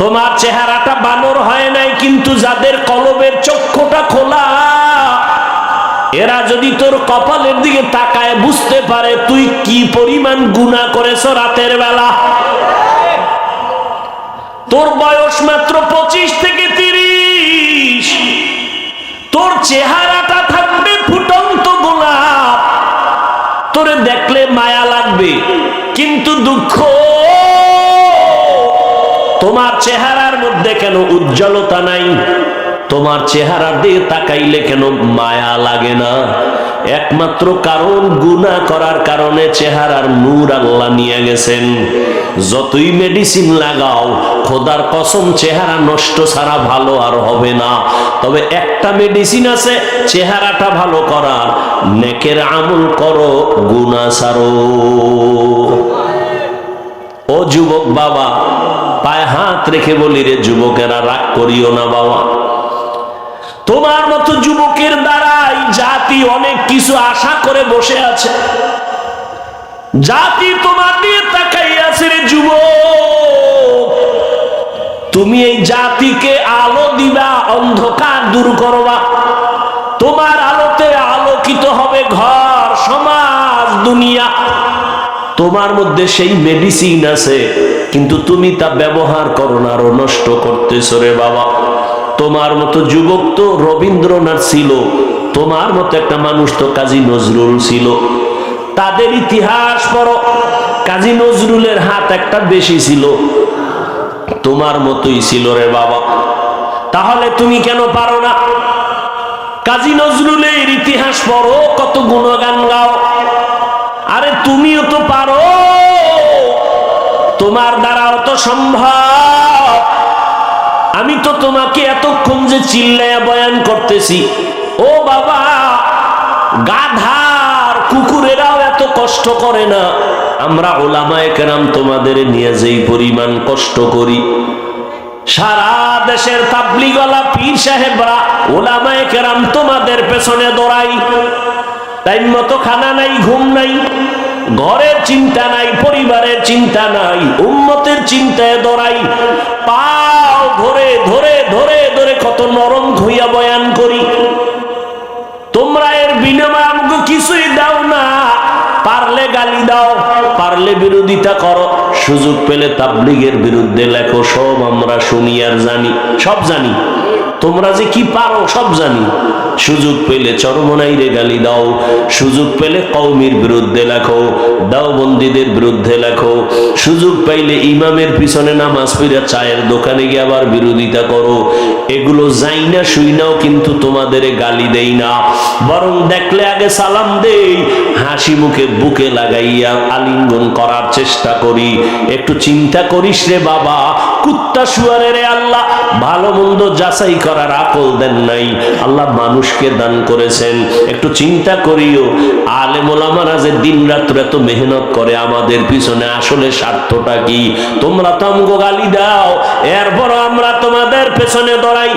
তোমার চেহারাটা বানর হয় নাই, কিন্তু যাদের কলবের চক্ষুটা খোলা, এরা যদি তোর কপালের দিকে তাকায়, বুঝতে পারে তুই কি পরিমাণ গুণা করেছ রাতের বেলা। তোর বয়স মাত্র পঁচিশ থেকে তিরিশ। তোর চেহারাটা থাকবে ফুটন্ত গোলাপ। তোরে দেখলে মায়া লাগবে, কিন্তু দুঃখ তোমার চেহারার মধ্যে কেন উজ্জ্বলতা নাই? তোমার চেহারার দিয়ে তাকাইলে কেন মায়া লাগে না? একমাত্র কারণ গুনাহ করার কারণে চেহারার নূর আল্লাহ নিয়ে গেছেন। যতই মেডিসিন লাগাও, খোদার কসম চেহারা নষ্ট ছাড়া ভালো আর হবে না। তবে একটা মেডিসিন আছে, চেহারাটা ভালো করার। নেকের আমল করো গুনা সারো ও যুবক বাবা পায়ে হাত রেখে বলি, রে যুবকেরা, রাগ করিও না বাবা। তোমার মতো যুবকের দ্বারাই জাতি অনেক কিছু আশা করে বসে আছে। জাতি তোমার দিয়ে তাকাই আছে রে যুবক। তুমি এই জাতিকে আলো দিবা, অন্ধকার দূর করবা। তোমার আলোতে আলোকিত হবে ঘর, সমাজ, দুনিয়া। তোমার মধ্যে সেই মেডিসিন আছে, কিন্তু তুমি তা ব্যবহার করো না আরও নষ্ট করতেছো রে বাবা। তোমার মতো যুবক তো রবীন্দ্রনাথ ছিল, তোমার মতো একটা মানুষ তো কাজী নজরুল ছিল। তাদের ইতিহাস পড়ো, কাজী নজরুলের হাত একটা বেশি ছিল। তোমার মতোই ছিল রে বাবা। তাহলে তুমি কেন পারো না? কাজী নজরুলের ইতিহাস পড়ো, কত গুণগান গাও। তুমিও তো পারো। তোমার দ্বারাও তো সম্ভব। আমি তো তোমাকে এতক্ষণ যে চিল্লায়া বয়ান করতেছি। ও বাবা, গাধার কুকুরেরাও এত কষ্ট করে না। আমরা ওলামায় কেরাম তোমাদের নিয়ে যেই পরিমাণ কষ্ট করি। সারা দেশের তাবলিগলা পীর সাহেবরা ওলামায় কেরাম তোমাদের পেছনে দৌড়াই। টাইম মতো খানা নাই, ঘুম নাই। ঘরের চিন্তা নাই, পরিবারের চিন্তা নাই উন্মতের চিন্তায় দৌড়াই পাও ধরে ধরে ধরে ধরে কত নরম হইয়া বয়ান করি। তোমরা এর বিনিময় আমাকে কিছুই দাও না, পারলে গালি দাও, পারলে বিরোধিতা করো। সুযোগ পেলে তাবলিগের বিরুদ্ধে লেখো, সব আমরা শুনি আর জানি, সব জানি। তোমরা যে কি পারো সব জানি। সুযোগ পেলে চরমনাইরে গালি দাও। সুযোগ পেলে কৌমির বিরুদ্ধে লেখো, দাওবন্দীদের বিরুদ্ধে লেখো। সুযোগ পাইলে ইমামের পিছনে নামাজ পড়ে চায়ের দোকানে গিয়ে আবার বিরোধিতা করো। এগুলো যাই না শুই নাও, কিন্তু তোমাদের গালি দেই না। বরং দেখলে আগে সালাম দেই, হাসি মুখে বুকে লাগাইয়া আলিঙ্গন করার চেষ্টা করি। একটু চিন্তা করিস রে বাবা কুত্তা শুয়ারে আল্লাহ, ভালো মন্দ যাচাই করার আকল দেন নাই। আল্লাহ মানুষকে দান করেছেন। একটু চিন্তা করিও আলেমোলামারা যে দিন রাত্র এত মেহনত করে আমাদের পিছনে আসলে স্বার্থটা কি? তোমরা তো আমগো গালি দাও এরপর আমরা তোমাদের পেছনে দৌড়াই।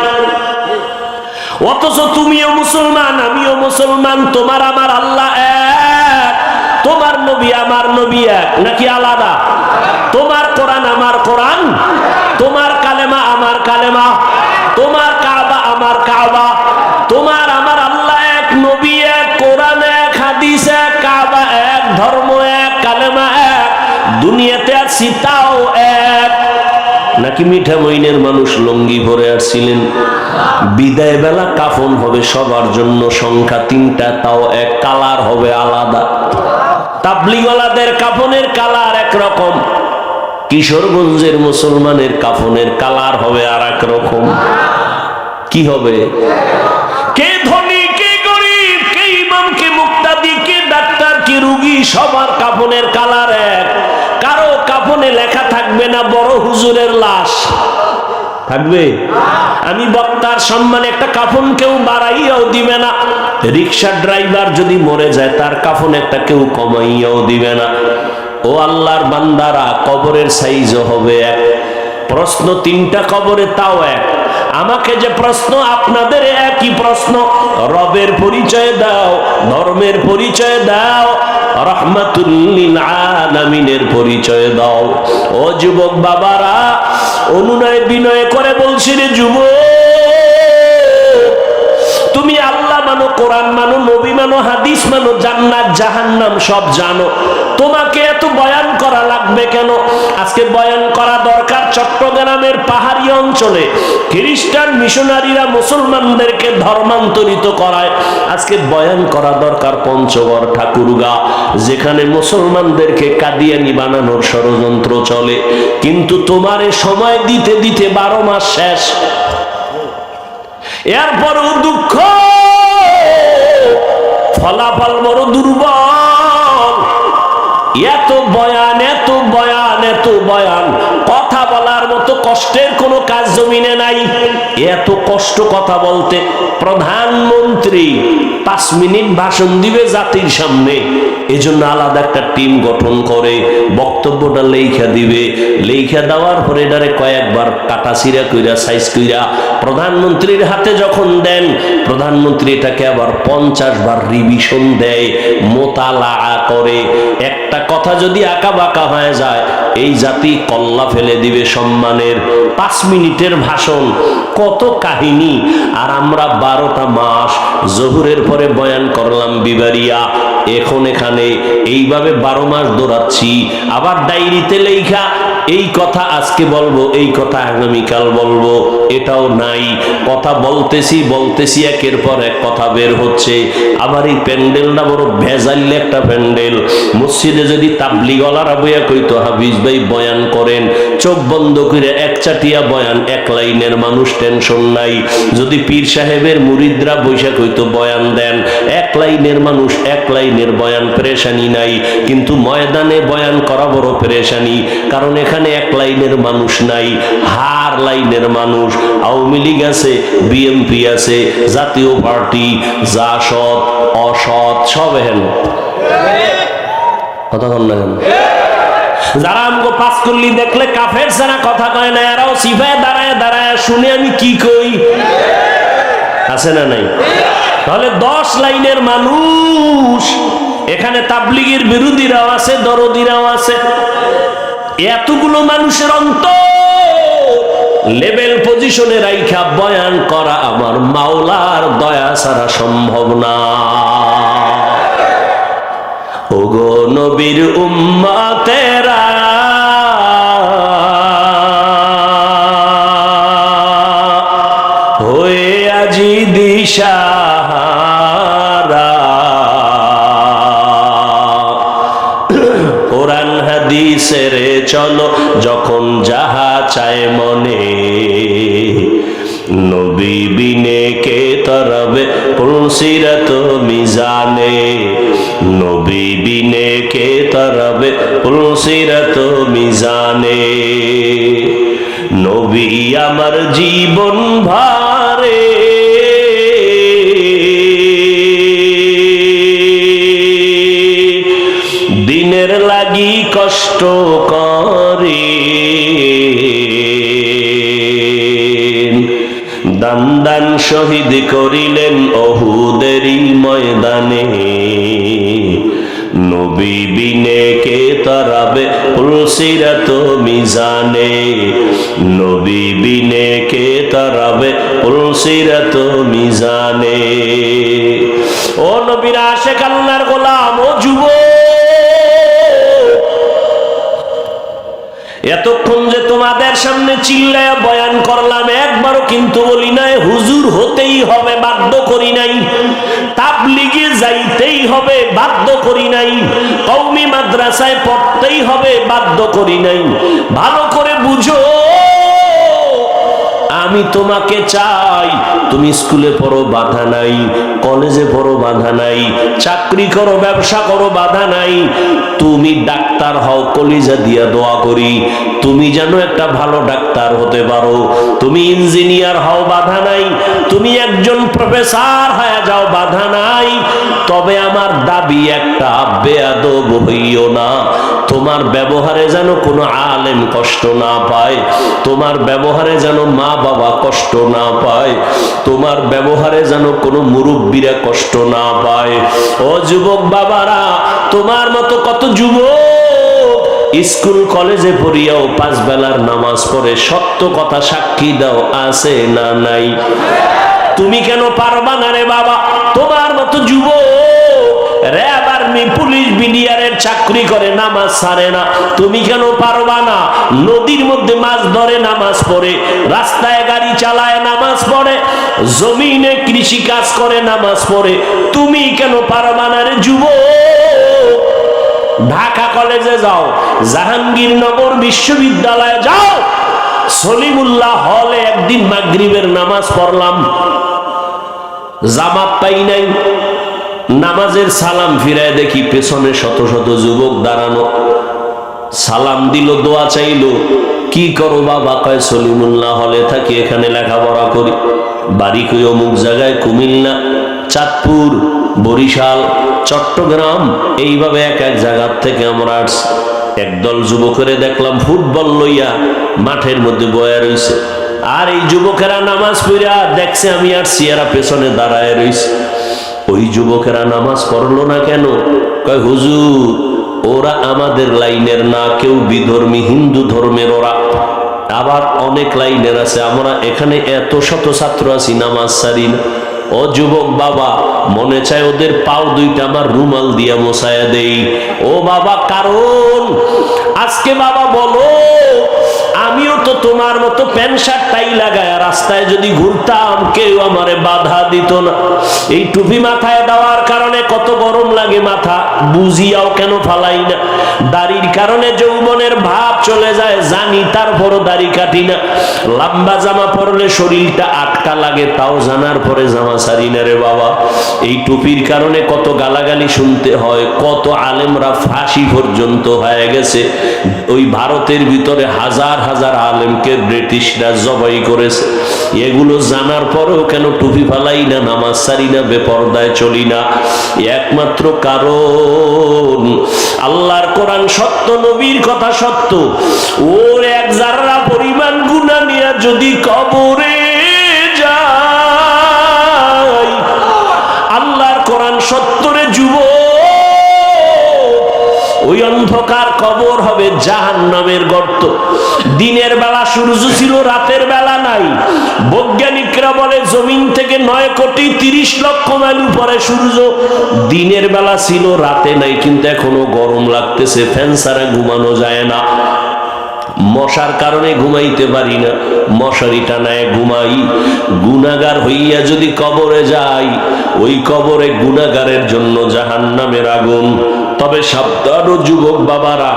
অথচ তুমিও মুসলমান, আমিও মুসলমান, তোমার আমার আল্লাহ এক, তোমার নবী আমার নবী এক, নাকি আলাদা? তোমার কোরআন আমার কোরআন? তোমার কালেমা আমার কালেমা। তোমার কাবা আমার কাবা। তোমার আমার আল্লাহ এক নবী, এক কোরআন, এক হাদিস, এক কাবা, এক ধর্ম, এক কালেমা, এক। দুনিয়াতে আছি তাও এক। নাকি মিঠা মইনের মানুষ লঙ্গি ভরে আসছিলেন? বিদায় বেলা কাফন হবে সবার জন্য, সংখ্যা তিনটা, তাও এক কালার হবে আলাদা। তাবলিগলাদের কাফনের কালার একরকম। কিশোরগঞ্জের মুসলমানের কাফনের কালার হবে আর এক রকম। কি হবে? কে ধনী, কে গরিব, কে ইমাম, কে মুক্তাদি, কে ডাক্তার, কে রুগী, সবার কাফনের কালার এক। কারও কাফনে লেখা থাকবে না, বড় হুজুরের লাশ। থাকবে? আমি বক্তার সম্মানে একটা কাফন কেউ বাড়াইয়াও দিবে না। রিক্সা ড্রাইভার যদি মরে যায়, তার কাফন একটা কেউ কমাইয়াও দিবে না। ও আল্লাহর বান্দারা, কবরের সাইজও হবে এক। প্রশ্ন তিনটা কবরে তাও এক। আমাকে যে প্রশ্ন, আপনাদের একই প্রশ্ন। রবের পরিচয় দাও, ধর্মের পরিচয় দাও রহমাতুল্লিল পরিচয় দাও। ও যুবক বাবারা, অনুনয় বিনয় করে বলছি রে যুব তুমি আল্লাহ মানো, কোরআন মানো, নবী মানো, হাদিস মানো, জান্নাত, জাহান্নাম সব জানো। তোমাকে এত বয়ান করা লাগবে কেন? আজকে বয়ান করা দরকার চট্টগ্রামের পাহাড়ি অঞ্চলে। খ্রিস্টান মিশনারিরা মুসলমানদেরকে ধর্মান্তরিত করায়। আজকে বয়ান করা দরকার পঞ্চগড় ঠাকুরগা, যেখানে মুসলমানদেরকে কাদিয়ানি বানানোর ষড়যন্ত্র চলে। কিন্তু তোমারে সময় দিতে দিতে বারো মাস শেষ। এরপরও দুঃখ। ফলাফল বড় দুর্বল। এত বয়ান এত বয়ান এত বয়ান। কথা বলার মতো কষ্টের কোনো কাজ জমিনে নাই। এত কষ্ট কথা বলতে প্রধানমন্ত্রী পাঁচ মিনিট ভাষণ দিবে জাতির সামনে। এজন্য আলাদা একটা টিম গঠন করে, বক্তব্যটা লেখা দিবে। লেখা দেওয়ার পরে এটারে কয়েকবার কাটা সিরা কইরা, সাইজ কইরা প্রধানমন্ত্রীর হাতে যখন দেন, প্রধানমন্ত্রী এটাকে আবার পঞ্চাশ বার রিভিশন দেয়, মোতালা করে। একটা কথা যদি আঁকা বাঁকা হয়ে যায়, এই জাতি কল্লা ফেলে দিবে সম্মানের পাঁচ মিনিটের ভাষণ, কত কাহিনী। আর আমরা বারোটা মাস জহুরের পরে বয়ান করলাম, বিবারিয়া, এখন এখানে এইভাবে বারো মাস দৌড়াচ্ছি, আবার ডায়েরিতে লেখা এই কথা আজকে বলব, এই কথা আগামীকাল বলব, এটাও নাই। কথা বলতেছি বলতেছি, একের পর এক কথা বের হচ্ছে। আবার এই প্যান্ডেলটা বড় ভেজাইলে একটা প্যান্ডেল। মসজিদে যদি তাবলিগলারা বইয়া কইতো, হাফিজ ভাই বয়ান করেন, চোখ বন্ধ করে এক চাটিয়া বয়ান, এক লাইনের মানুষ টেনশন নাই। যদি পীর সাহেবের মুরিদরা বৈশাখ হইতো বয়ান দেন, এক লাইনের মানুষ এক লাইনের বয়ান পেরেশানি নাই। কিন্তু ময়দানে বয়ান করা বড় পেরেশানি। কারণ এখানে এক লাইনের মানুষ নাই, হার লাইনের মানুষ। আওয়ামী লীগ আছে, বিএনপি আছে, জাতীয় পার্টি যা সৎ অসৎ সব হেন কথা কন না কেন? যারা আমগো পাস করলি দেখলে কাফের সেনা কথা কয় না, এরাও সিফায় দাঁড়ায় দাঁড়ায় শুনে আমি কি কই? আছে না নাই? তাহলে দশ লাইনের মানুষ, এখানে তাবলিগের বিরোধীরাও আছে, দরদিরাও আছে। এতগুলো মানুষের অন্ত লেভেল পজিশনে রাইখা বয়ান করা আমার মাওলার দয়া ছাড়া সম্ভব না। ওগো নবীর উম্মাতেরা হয়ে চলো, যখন যাহা চায় মনে। নবী বিনে কে তরবে পুলসিরত মিজানে? নবী বিনে কে তরবে পুলসিরত মিজানে? নবী আমার জীবন ভারে। দিনের লাগি কষ্ট শহীদ করিলেন অহুদেরই ময়দানে। নবী বিনে কে তারাবে পুলসিরাত মিজানে। নবী বিনে কে তারাবে পুলসিরাত মিজানে। ও নবীর আশেক আল্লাহর গোলাম, ও এতক্ষণ যে তোমাদের সামনে চিল্লায় বয়ান করলাম, একবারও কিন্তু বলি নাই, হুজুর হতেই হবে, বাধ্য করি নাই। তাবলিগে যাইতেই হবে, বাধ্য করি নাই। কৌমি মাদ্রাসায় পড়তেই হবে, বাধ্য করি নাই। ভালো করে বুঝো। আমি তোমাকে চাই। তুমি স্কুলে পড়ো, বাধা নাই। কলেজে পড়ো, বাধা নাই। চাকরি করো, ব্যবসা করো, বাধা নাই। তুমি ডাক্তার হও, কলিজা দিয়া দোয়া করি। তুমি যেন একটা ভালো ডাক্তার হতে পারো। তুমি ইঞ্জিনিয়ার হও, বাধা নাই। তুমি একজন প্রফেসর হয়ে যাও, বাধা নাই। তবে আমার দাবি একটা, বেয়াদব হইও না। তোমার ব্যবহারে যেন কোনো আলেম কষ্ট না পায়, তোমার ব্যবহারে যেন মা বাবা কষ্ট না পায়, তোমার ব্যবহারে যেন কোনো মুরব্বীরা কষ্ট না পায়। ও যুবক বাবারা, তোমার মতো কত যুবক স্কুল কলেজে পড়িয়াও পাঁচ বেলার নামাজ পড়ে, সত্য কথা সাক্ষী দাও, আছে না নাই? তুমি কেন পারবা না রে বাবা? তোমার মতো যুব নদীর মধ্যে মাছ ধরে, নামাজ পড়ে। রাস্তায় গাড়ি চালায়, নামাজ পড়ে। জমিনে কৃষি কাজ করে, নামাজ পড়ে। তুমি কেন পারবা না রে ঢাকা কলেজে যাও, জাহাঙ্গীরনগর বিশ্ববিদ্যালয়ে যাও। সলিমুল্লাহ হলে একদিন মাগরিবের নামাজ পড়লাম। জামাত পাই নাই। নামাজের সালাম ফিরায় দেখি পেছনে শত শত যুবক দাঁড়ানো। সালাম দিল, দোয়া চাইলো, কি করো বাবা? কয়, সলিমুল্লাহ হলে থাকি, এখানে লেখাপড়া করি। বাড়ি কই অমুক জায়গায় কুমিল্লা, চাঁদপুর বরিশাল, চট্টগ্রাম, এইভাবে এক এক জায়গার থেকে আমরা একদল যুবকের দেখলাম ফুটবল লইয়া মাঠের মধ্যে বয়া রইছে। আর এই যুবকেরা নামাজ পড়া দেখছে আমি আর সিয়ারা পেছনে দাঁড়ায় রইছে। ওই যুবকেরা নামাজ পড়ল না কেন? কয়, হুজুর, ওরা আমাদের লাইনের না কেউ বিধর্মী, হিন্দু ধর্মের ওরা। আবার অনেক লাইনের আছে, আমরা এখানে এত শত ছাত্র আছি, নামাজ সারি না। ও যুবক বাবা, মনে চায় ওদের পাও দুইটা আমার রুমাল দিয়া মশায়া দেই। ও বাবা, কারণ আজকে বাবা বলো আমিও তো তোমার মতো প্যান্ট শার্ট টাই লাগায় রাস্তায় যদি ঘুরতাম, কেউ আমারে বাধা দিত না। এই টুপি মাথায় দেওয়ার কারণে কত গরম লাগে মাথা, বুঝিয়াও কেন ফালাই না। দাড়ির কারণে যৌবনের ভাব চলে যায়, জানি তারপরও দাড়ি কাটি না। লম্বা জামা পরলে শরীরটা আটকা লাগে, তাও জানার পরে জামা সারি না রে বাবা। এই টুপির কারণে কত গালাগালি শুনতে হয়, কত আলেমরা ফাঁসি পর্যন্ত হয়ে গেছে। ওই ভারতের ভিতরে হাজার হাজার আলেমকে ব্রিটিশরা জবাই করেছে। এগুলো জানার পরেও কেন টুপি ফালাই না, নামাজ সারি না, বেপর্দায় চলি না? একমাত্র কারণ, আল্লাহর কোরআন সত্য, নবীর কথা সত্য। ওর এক জাররা পরিমাণ গুণা নিয়ে যদি কবরে কবর হবে জাহান নামের গর্ত। দিনের বেলা সূর্য ছিল, রাতের বেলা নাই। বৈজ্ঞানিকরা বলে, জমিন থেকে নয় কোটি তিরিশ লক্ষ মাইল উপরে সূর্য দিনের বেলা ছিল, রাতে নাই, কিন্তু এখনও গরম লাগতেছে, ফ্যান ছাড়া ঘুমানো যায় না। মশার কারণে ঘুমাইতে পারি না, মশারি টানায় ঘুমাই। গুনাগার হইয়া যদি কবরে যাই, ওই কবরে গুনাগারের জন্য জাহান নামের আগুন। তবে সাবধান ও যুবক বাবারা,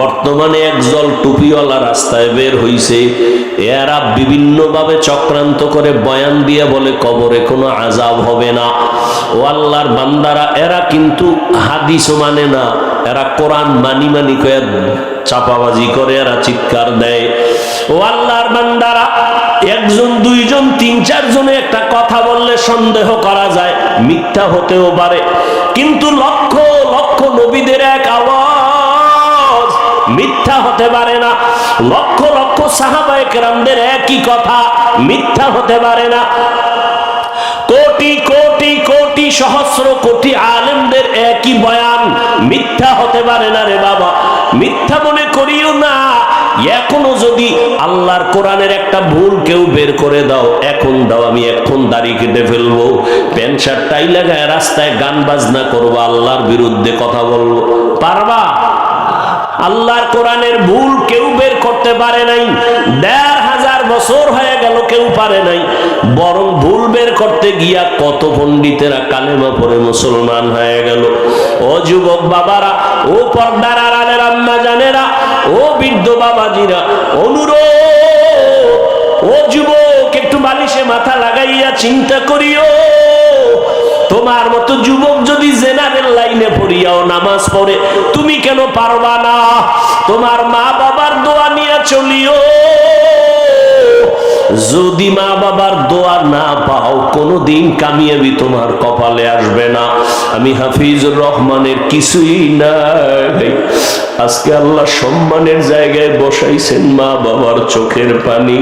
বর্তমানে একজল টুপিওয়ালা রাস্তায় বের হইছে। এরা বিভিন্নভাবে চক্রান্ত করে বয়ান দিয়ে বলে, কবরে কোনো আজাব হবে না। ও আল্লাহর বান্দারা, এরা কিন্তু হাদিসও মানে না। এরা কোরআন মানি মানি করে চাপাবাজি করে, এরা চিৎকার দেয়। ও আল্লাহর বান্দারা, একজন, দুইজন, তিন, চারজনে একটা কথা বললে সন্দেহ করা যায়, মিথ্যা হতেও পারে। কিন্তু লক্ষ লক্ষ নবীদের এক আওয়াজ। মিথ্যা হতে পারে না। লক্ষ লক্ষ সাহাবায়ে কেরামদের একই কথা। মিথ্যা হতে পারে না। কোটি কোটি কোটি সহস্র কোটি আলেমদের একই বয়ান। মিথ্যা হতে পারে না রে বাবা। মিথ্যা মনে করিও না। এখনও যদি আল্লাহর কোরআনের একটা ভুল কেউ বের করে দাও, এখন দাও, আমি এখন দাড়ি কেটে ফেলব। প্যান্ট শার্ট টাই লাগায় রাস্তায় গান বাজনা করব, আল্লাহর বিরুদ্ধে কথা বলব। পারবা? আল্লাহর কোরআনের ভুল কেউ বের করতে পারে নাই। দেড় হাজার বছর হয়ে গেল, কেউ পারে নাই। বরং ভুল বের করতে গিয়া কত পণ্ডিতেরা কালেমা পরে মুসলমান হয়ে গেল। ও যুবক বাবারা, ও পর্দার আড়ালের আম্মা জানেরা, ও বৃদ্ধ বাবাজিরা, অনুরোধ, ও যুবক, একটু বালিশে মাথা লাগাইয়া চিন্তা করিও। তোমার মতো যুবক যদি জেনারেল লাইনে পড়িয়াও নামাজ পড়ে, তুমি কেন পারবা না? তোমার মা বাবার দোয়া নিয়ে চলিও। যদি মা বাবার দোয়া না পাও, কোনোদিন কামিয়াবি তোমার কপালে আসবে না। আমি হাফিজুর রহমানের কিছুই নাই। আজকে আল্লাহ সম্মানের জায়গায় বসাইছেন মা বাবার চোখের পানি।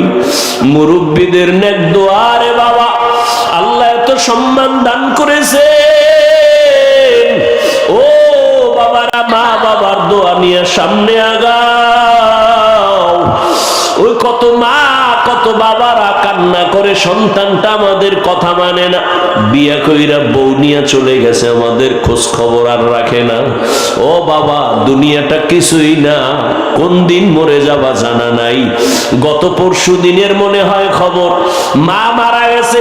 মুরব্বীদের নেক দোয়ারে বাবা, আল্লাহ এত সম্মান দান করেছে। ও বাবারা, মা বাবার দোয়া নিয়ে সামনে আগাও। ওই কত মা কত বাবারা কান্না করে সন্তানটা আমাদের কথা মানে না। বিয়া কইরা বউ নিয়ে চলে গেছে, আমাদের খোঁজ খবর আর রাখে না। ও বাবা, দুনিয়াটা কিছুই না। কোন দিন মরে যাবা জানা নাই। গত পরশু দিনের মনে হয় খবর, মা মারা গেছে,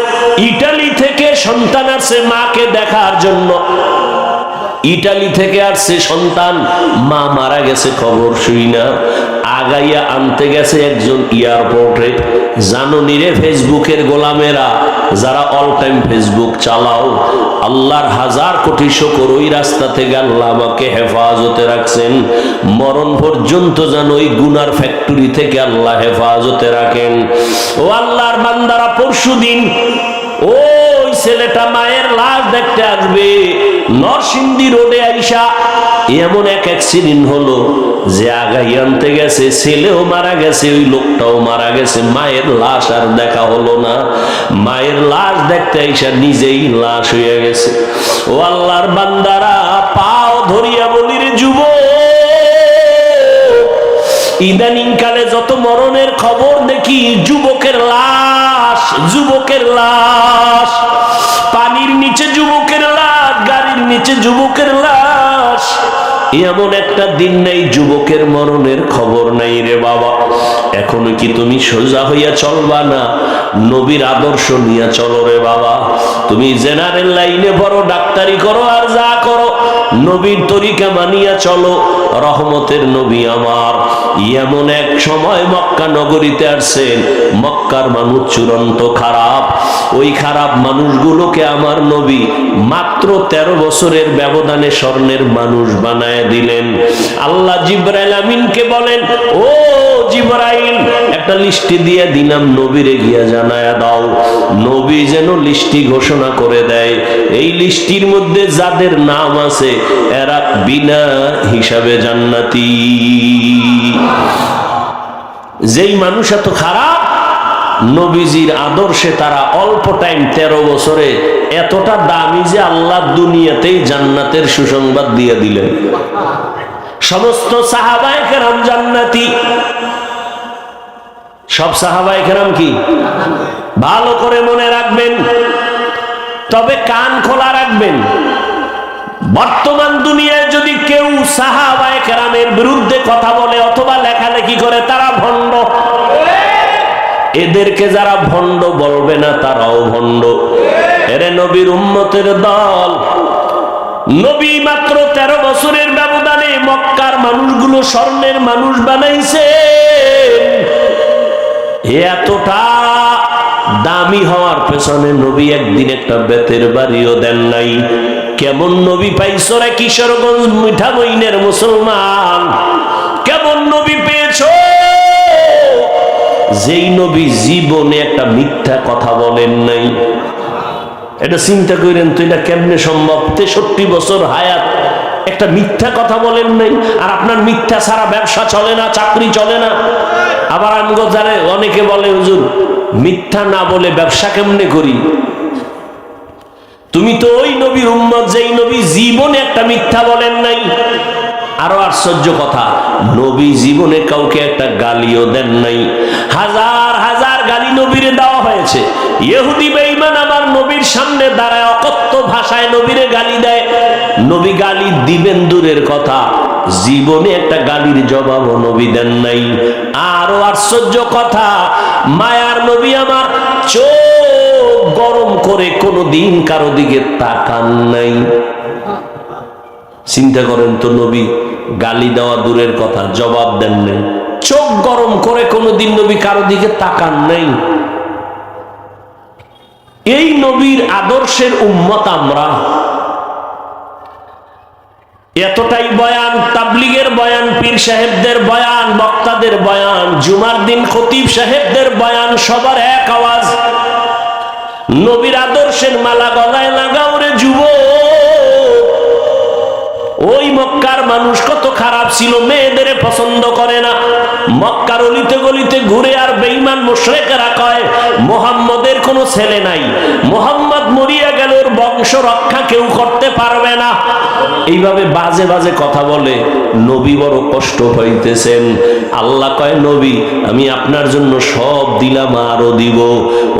ইটালি থেকে সন্তান আছে মাকে দেখার জন্য। ইটালি থেকে আসছে সন্তান, মা মারা গেছে, খবর শুই না। আগাইয়া আনতে গেছে একজন এয়ারপোর্টে। জানো নিরে ফেসবুকের গোলামেরা, যারা অল টাইম ফেসবুক চালাও, আল্লাহর হাজার কোটি শকর ওই রাস্তা থেকে আল্লাহ আমাকে হেফাজতে রাখছেন। মরণ পর্যন্ত যেন ওই গুনার ফ্যাক্টরি থেকে আল্লাহ হেফাজতে রাখেন। ও আল্লাহর বান্দারা পরশু দিন ওই ছেলেটা মায়ের লাশ দেখতে আসবে। নরসিংদী রোডে আইসা এমন এক অ্যাক্সিডেন্ট হলো যে আগাই আনতে গেছে, ছেলেও মারা গেছে, ওই লোকটাও মারা গেছে। মায়ের লাশ আর দেখা হলো না। মায়ের লাশ দেখতে আইসা নিজেই লাশ হয়ে গেছে। ও আল্লাহর বান্দারা, পাও ধরিয়া বলির যুবক ইদানিং কালে যত মরণের খবর দেখি, যুবকের লাশ যুবকের লাশ, পানির নিচে যুবকের লাশ, গাড়ির নিচে যুবকের লাশ। এমন একটা দিন নেই, যুবকের মরণের খবর নাই রে বাবা। এখনও কি তুমি সোজা হইয়া চলবা না? নবীর আদর্শ নিয়ে চলো রে বাবা। তুমি জেনারেল লাইনে পড়ো ডাক্তারি করো আর যা করো। নবীর তরিকা মানিয়া চলো, রহমতের নবী আমার। এমন এক সময় মক্কা নগরীতে আসছেন, মক্কার মানুষ চূড়ান্ত খারাপ। ওই খারাপ মানুষগুলোকে আমার নবী মাত্র তেরো বছরের ব্যবধানে স্বর্ণের মানুষ বানায় দিলেন। আল্লাহ জিব্রাইল আমিনকে বলেন, ও জিব্রাইল, একটা লিস্টি দিয়ে দিলাম নবীরে গিয়া জানায়া দাও। নবী যেন লিস্টি ঘোষণা করে দেয়। এই লিস্টির মধ্যে যাদের নাম আছে এরা বিনা হিসাবে জান্নাতি। যেই মানুষ এত খারাপ, নবীজির আদর্শে তারা অল্প টাইম তেরো বছরে এতটা দামি যে আল্লাহ দুনিয়াতেই জান্নাতের সুসংবাদ দিয়ে দিলেন। সমস্ত সাহাবায় কেরাম জান্নাতি। সব সাহাবায় কেরাম কি? ভালো করে মনে রাখবেন। তবে কান খোলা রাখবেন। বর্তমান দুনিয়ায় যদি কেউ সাহাবায় কেরামের বিরুদ্ধে কথা বলে অথবা লেখালেখি করে, তারা ভণ্ড। এদেরকে যারা ভণ্ড বলবে না, তারাও ভণ্ড। এরে নবীর উম্মতের দল। নবী মাত্র তেরো বছরের ব্যবধানে মক্কার মানুষগুলো স্বর্ণের মানুষ বানাইছে। এতটা দামি হওয়ার পেছনে নবী একদিন একটা বেতের বাড়িও দেন নাই। কেমন নবী পাইছ রে কিশোরগঞ্জ মিঠা বইনের মুসলমান? কেমন নবী পেয়েছ? যেই নবী জীবনে একটা মিথ্যা কথা বলেন নাই। এটা চিন্তা করেন তো এটা কেমনে সম্ভব? তেষট্টি বছর হায়াত, একটা মিথ্যা কথা বলেন নাই, আর আপনার মিথ্যা ছাড়া ব্যবসা চলে না, চাকরি চলে না। আবার জানে অনেকে বলে, হুজুর, মিথ্যা না বলে ব্যবসা কেমনে করি? তুমি তো ওই নবীর উম্মত, যেই নবী জীবনে একটা মিথ্যা বলেন নাই। আরও আশ্চর্য কথা, নবী জীবনে কাউকে একটা গালিও দেন নাই। হাজার হাজার গালি নবীরে দেওয়া হয়েছে। ইহুদি বেঈমান আমার নবীর সামনে দাঁড়ায়, অকথ্য ভাষায় নবীরে গালি দেয়। নবী গালি দিবেন দূরের কথা, জীবনে একটা গালির জবাবও নবী দেন নাই। আরও আশ্চর্য কথা, মায়ার নবী আমার চোখ করে কোনো দিন কারও দিকে তাকান নাই। চিন্তা করেন তো নবী, গালি দেওয়া দূরের কথা, জবাব দেন নাই। চোখ গরম করে কোনোদিন নবী কারও দিকে তাকান নাই। এই নবীর আদর্শের উম্মত আমরা। এতটাই বয়ান, তাবলিগের বয়ান, পীর সাহেবদের বয়ান, বক্তাদের বয়ান, জুমার দিন খতিব সাহেবদের বয়ান, সবার এক আওয়াজ। নবীর আদর্শের মালা গলায় লাগাও রে যুবক ওই মক্কার মানুষ কত খারাপ ছিল, মেয়েদের পছন্দ করে না। মক্কার অলিতে গলিতে ঘুরে আর বেঈমান মুশরিকেরা কয়, মোহাম্মদের কোনো ছেলে নাই। মোহাম্মদ মরিয়া গেল ওর বংশ রক্ষা কেউ করতে পারবে না। এইভাবে বাজে বাজে কথা বলে নবী বড় কষ্ট হইতেছেন আল্লাহ কয়, নবী, আমি আপনার জন্য সব দিলাম আরও দিব।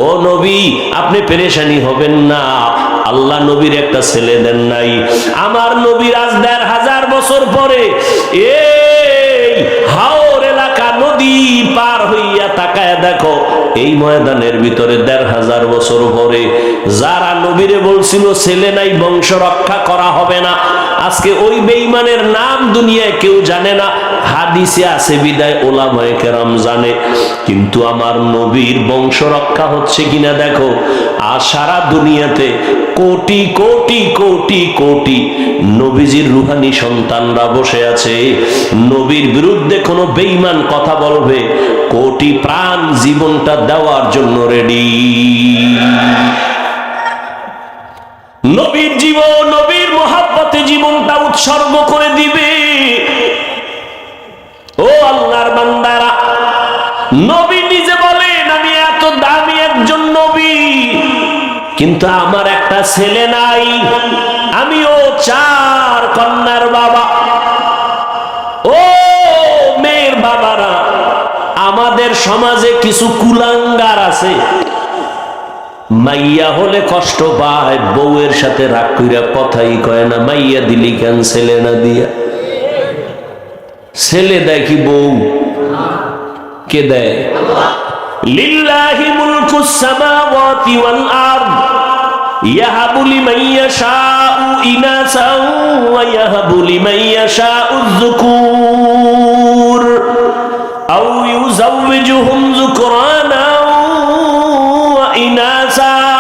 ও নবী, আপনি পেরেশানি হবেন না। আল্লাহ নবীর একটা ছেলে দেন নাই। আমার নবীর আজ দেড় হাজার বছর পরে এই হাওর এলাকা নদী পার হইয়া তাকায় দেখো, এই ময়দানের ভিতরে দেড় হাজার বছর পরে যারা নবীরে বলছিল, ছেলে নাই, বংশ রক্ষা করা হবে না। আজকে ওই বেইমানের নাম দুনিয়ায় কেউ জানে না। হাদিসে আছে, বিদায় ওলামায়ে কেরাম জানে, কিন্তু আমার নবীর বংশ রক্ষা হচ্ছে কিনা দেখো, আর সারা দুনিয়াতে কোটি কোটি কোটি কোটি নবীজির রুহানি সন্তানরা বসে আছে। নবীর বিরুদ্ধে কোনো বেইমান কথা বলবে, কোটি প্রাণ জীবনটা দেওয়ার জন্য রেডি। নবীর জীবন, নবীর মহাব্বতে জীবনটা উৎসর্গ করে দিবে। কিন্তু আমার একটা ছেলে নাই। আমিও চার কন্যার বাবা। ও মেয়ের বাবারা, আমাদের সমাজে কিছু কুলাঙ্গার আছে। মাইয়া হলে কষ্ট পায়, বউয়ের সাথে রাগ কইরা কথাই কয় না, মাইয়া দিলি কেন ছেলে না দিয়া? ছেলে দেয় কি বউ? কে দেয়? লিল্লাহি মুলকু সামাওয়াতি ওয়াল আরদ। يهب لمن يشاء إناسا ويهب لمن يشاء الذكور أو يزوجهم ذكرانا وإناسا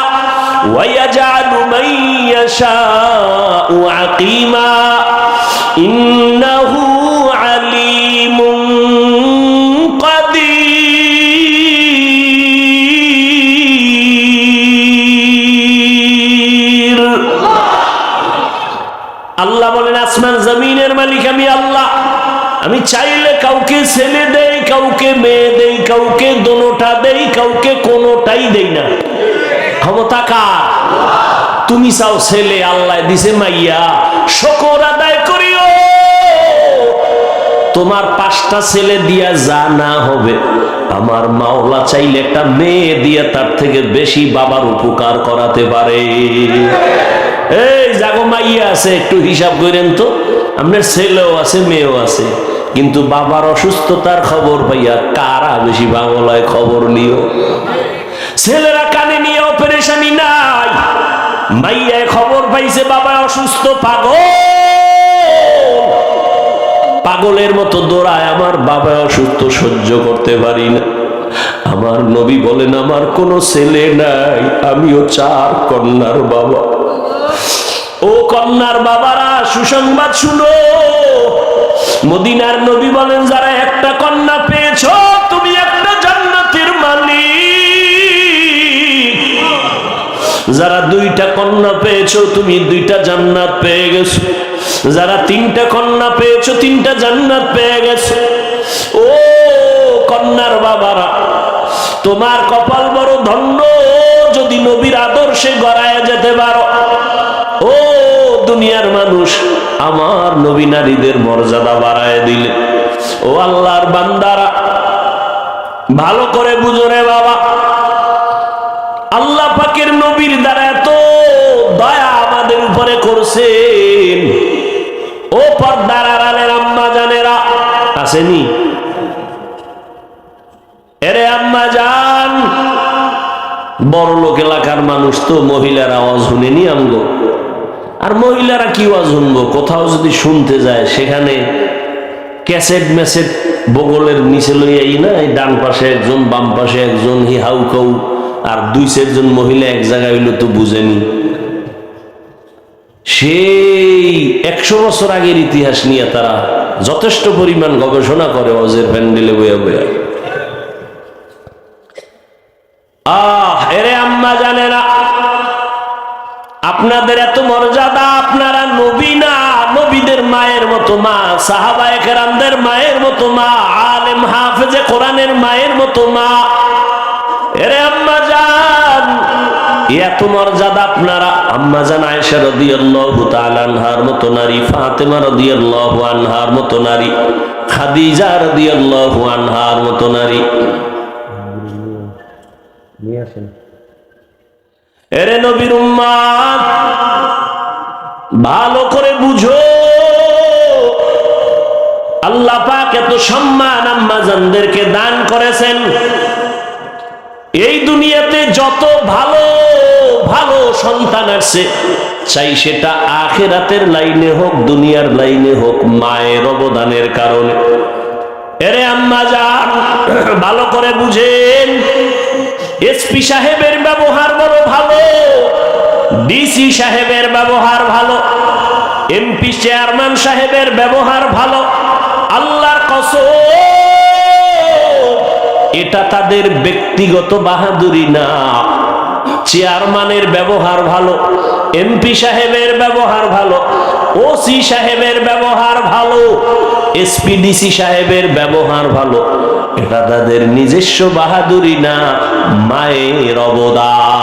ويجعل من يشاء عقيما বলেন, আসমান জমিনের মালিক আমি আল্লাহ। আমি চাইলে কাউকে ছেলে দেই, কাউকে মেয়ে দেই, কাউকে দোনোটা দেই, কাউকে কোনোটাই দেই না। ক্ষমতা কার? তুমি চাও ছেলে আল্লাহ দিছে মাইয়া। শকর আদায় করিও। তোমার পাঁচটা ছেলে দিয়া যা না হবে, আমার মাওলা চাইলে একটা মেয়ে দিয়ে তার থেকে বেশি বাবার উপকার করাতে পারে। এই জাগো মাইয়া আছে, একটু হিসাব করেন তো। আপনার ছেলেও আছে, মেয়েও আছে। কিন্তু বাবার অসুস্থতার খবর পাইয়া কারা বেশি বাংলায় খবর নিও? ছেলেরা কানে নিয়ে অপারেশনই নাই। মাইয়ায় খবর পাইছে, বাবা অসুস্থ, পাগল। পাগলের মতো দৌড়ায়, আমার বাবা অসুস্থ, সহ্য করতে পারি না। আমার নবী বলেন, আমার কোনো ছেলে নাই, আমিও চার কন্যার বাবা। ও কন্যার বাবারা, সুসংবাদ শুনো। মদিনার নবী বলেন, যারা একটা কন্যা পেয়েছ, তুমি একটা জান্নাতের মালিক। যারা দুইটা কন্যা পেয়েছ, তুমি দুইটা জান্নাত পেয়ে গেছো। যারা তিনটা কন্যা পেয়েছ, তিনটা জান্নাত পেয়ে গেছো। ও কন্যার বাবারা, তোমার কপাল বড় ধন্য। যদি নবীর আদর্শে গড়ায় যেতে পারো, ও দুনিয়ার মানুষ আমার নবী নারীদের মর্যাদা বাড়ায় দিলে। ও আল্লাহর বান্দারা, ভালো করে বুঝো রে বাবা। আল্লাহ পাকের নবীর দ্বারা এত দয়া আমাদের উপরে করছেন। ও পর্দার আড়ালের আম্মা জানেরা, আসেনি? এরে আম্মা জান বড় লোক এলাকার মানুষ তো মহিলার আওয়াজ শুনেনি আমগো। আর মহিলারা কি আওয়াজ শুনব? কোথাও যদি শুনতে যায়, সেখানে ক্যাসেট ম্যাসেট বগলের নিচে লইয়াই না, এই ডান পাশে একজন, বাম পাশে একজন, হি হাউ কাউ, আর দুই চারজন মহিলা এক জায়গায় হইল তো বুঝেনি। সেই একশো বছর আগের ইতিহাস নিয়ে তারা যথেষ্ট পরিমাণ গবেষণা করে অজের প্যান্ডেলে বইয়া বইয়া। আহ, এরে আম্মা জানে না আপনাদের এত মর্যাদা, আপনারা নবী না, নবীদের মায়ের মতো মা সাহাবায়ে কেরামদের মায়ের মতো মা, আলেম হাফিজ প্রাণের মায়ের মতো মা। এরে আম্মা এত মর্যাদা আপনারা, আম্মা জান আয়েশা রাদিয়াল্লাহু তাআলা আনহার মতো নারী রাদিয়াল্লাহু আনহার মতো নারী, খাদিজা রাদিয়াল্লাহু আনহার মতো নারী। নিয়ে আসেন। এরে নবীর উম্মাদ, ভালো করে বুঝো। আল্লাহ পাক এত সম্মান আম্মা জানদেরকে দান করেছেন। এই দুনিয়াতে যত ভালো ভালো সন্তান আসছে চাই সেটা আখেরাতের লাইনে হোক, দুনিয়ার লাইনে হোক, মায়ের অবদানের কারণে। এরে আম্মা যান ভালো করে বুঝেন। এসপি সাহেবের ব্যবহার বড় ভালো ডিসি সাহেবের ব্যবহার ভালো এমপি চেয়ারম্যান সাহেবের ব্যবহার ভালো, আল্লাহর কসম, এটা তাদের ব্যক্তিগত বাহাদুরি না। চেয়ারম্যানের ব্যবহার ভালো এমপি সাহেবের ব্যবহার ভালো ওসি সাহেবের ব্যবহার ভালো এসপিডিসি সাহেবের ব্যবহার ভালো। এটা তাদের নিজস্ব বাহাদুরি না, মায়ের অবদান।